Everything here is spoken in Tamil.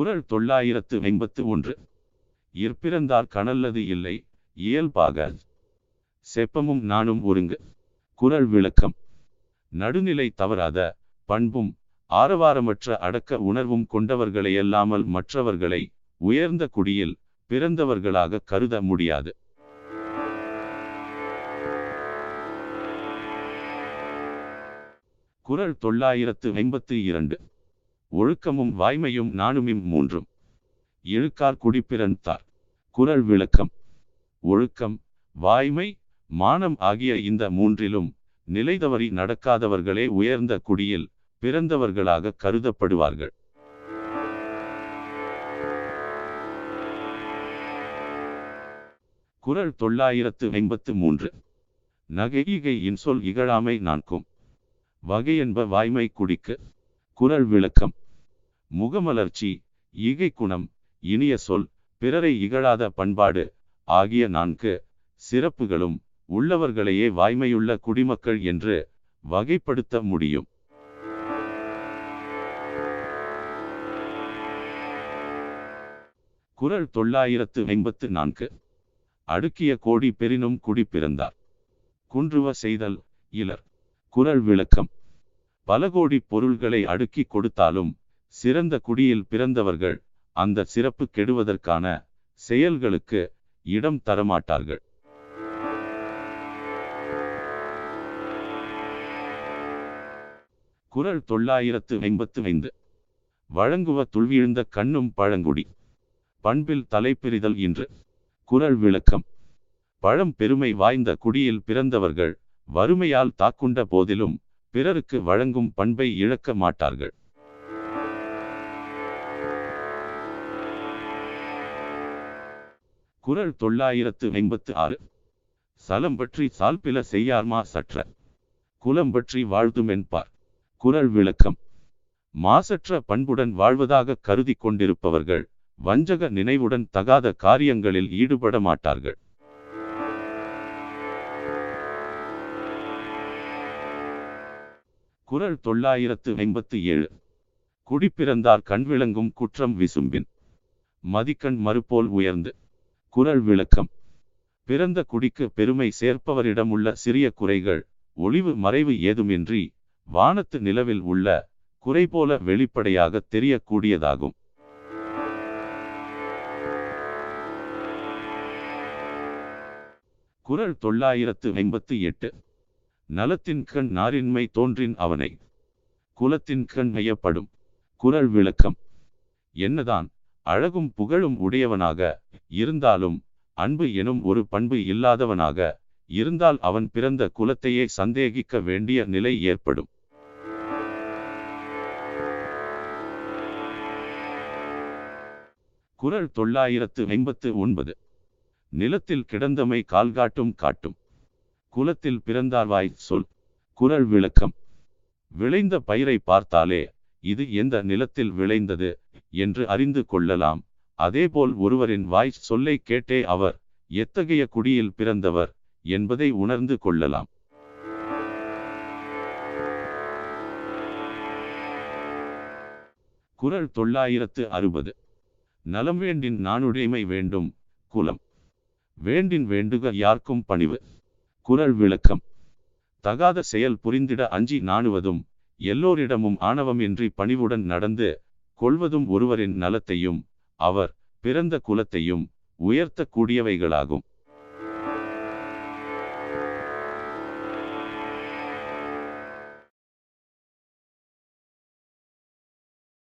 குரல் தொள்ளாயிரத்து ஐம்பத்து ஒன்று. இற்பிறந்தார் கனல்லது இல்லை இயல்பாக செப்பமும் நானும் ஒருங்கு. குரல் விளக்கம். நடுநிலை தவறாத பண்பும் ஆரவாரமற்ற அடக்க உணர்வும் கொண்டவர்களையல்லாமல் மற்றவர்களை உயர்ந்த குடியில் பிறந்தவர்களாக கருத முடியாது. குரல் தொள்ளாயிரத்து ஐம்பத்து இரண்டு. ஒழுக்கமும் வாய்மையும் நாணுமிம் மூன்றும். இழுக்கார் குடிப்பிறந்தார் குறள் விளக்கம். ஒழுக்கம் வாய்மை மானம் ஆகிய இந்த மூன்றிலும் நிலைதவறி நடக்காதவர்களே உயர்ந்த குடியில் பிறந்தவர்களாக கருதப்படுவார்கள். குறள் தொள்ளாயிரத்து ஐம்பத்து மூன்று. நகையிகை இன்சொல் இகழாமை நான்கும். வகையென்ப வாய்மை குடிக்கு. குரல் விளக்கம். முகமலர்ச்சி ஈகை குணம் இனிய சொல் பிறரை இகழாத பண்பாடு ஆகிய நான்கு சிறப்புகளும் உள்ளவர்களையே வாய்மையுள்ள குடிமக்கள் என்று வகைப்படுத்த முடியும். குறள் தொள்ளாயிரத்து ஐம்பத்து நான்கு. அடுக்கிய கோடி பெரினும் குடி பிறந்தார். குன்றுவ செய்தல் இலர். குரல் விளக்கம். பல கோடி பொருள்களை அடுக்கி கொடுத்தாலும் சிறந்த குடியில் பிறந்தவர்கள் அந்த சிறப்பு கெடுவதற்கான செயல்களுக்கு இடம் தரமாட்டார்கள். குரல் தொள்ளாயிரத்து ஐம்பத்து ஐந்து. வழங்குவ துள்விழுந்த கண்ணும் பழங்குடி. பண்பில் தலைப்பிரிதல் இன்று. குரல் விளக்கம். பழம் பெருமை வாய்ந்த குடியில் பிறந்தவர்கள் வறுமையால் தாக்குண்ட போதிலும் பிறருக்கு வழங்கும் பண்பை இழக்க மாட்டார்கள். குரல் தொள்ளாயிரத்து ஐம்பத்து ஆறு சலம் பற்றி சால்பில செய்யார்மா சற்ற. குலம் பற்றி வாழ்த்துமென்பார் குரல் விளக்கம். மாசற்ற பண்புடன் வாழ்வதாக கருதி கொண்டிருப்பவர்கள் வஞ்சக நினைவுடன் தகாத காரியங்களில் ஈடுபட மாட்டார்கள். குரல் தொள்ளாயிரத்து ஐம்பத்து ஏழு குடிப்பிறந்தார் கண் விளங்கும் குற்றம் விசும்பின். மதிக்கண் மறுபோல் உயர்ந்து. குரல் விளக்கம். பிறந்த குடிக்கு பெருமை சேர்ப்பவரிடம் உள்ள சிறிய குறைகள் ஒளிவு மறைவு ஏதுமின்றி வானத்து நிலவில் உள்ள குறை போல வெளிப்படையாக தெரியக்கூடியதாகும். குறள் தொள்ளாயிரத்து ஐம்பத்தி எட்டு. நலத்தின் கண் நாரின்மை தோன்றின் அவனை. குலத்தின் கண் ஐயப்படும் குறள் விளக்கம். என்னதான் அழகும் புகழும் உடையவனாக இருந்தாலும் அன்பு எனும் ஒரு பண்பு இல்லாதவனாக இருந்தால் அவன் பிறந்த குலத்தையே சந்தேகிக்க வேண்டிய நிலை ஏற்படும். குரல் தொள்ளாயிரத்து ஐம்பத்து ஒன்பது. நிலத்தில் கிடந்தமை கால்காட்டும் காட்டும். குலத்தில் பிறந்தார்வாய் சொல். குரல் விளக்கம். விளைந்த பயிரை பார்த்தாலே இது எந்த நிலத்தில் விளைந்தது? என்று அறிந்து கொள்ளலாம். அதேபோல் ஒருவரின் வாய் சொல்லை கேட்டே அவர் எத்தகைய குடியில் பிறந்தவர் என்பதை உணர்ந்து கொள்ளலாம். குரல் தொள்ளாயிரத்து அறுபது. நலம் வேண்டின் நானுடைமை வேண்டும் குலம். வேண்டின் வேண்டுக யார்க்கும் பணிவு. குரல் விளக்கம். தகாத செயல் புரிந்திட அஞ்சி நாணுவதும் எல்லோரிடமும் ஆணவமின்றி பணிவுடன் நடந்து கொள்வதும் ஒருவரின் நலத்தையும் அவர் பிறந்த குலத்தையும் உயர்த்தக்கூடியவைகளாகும்.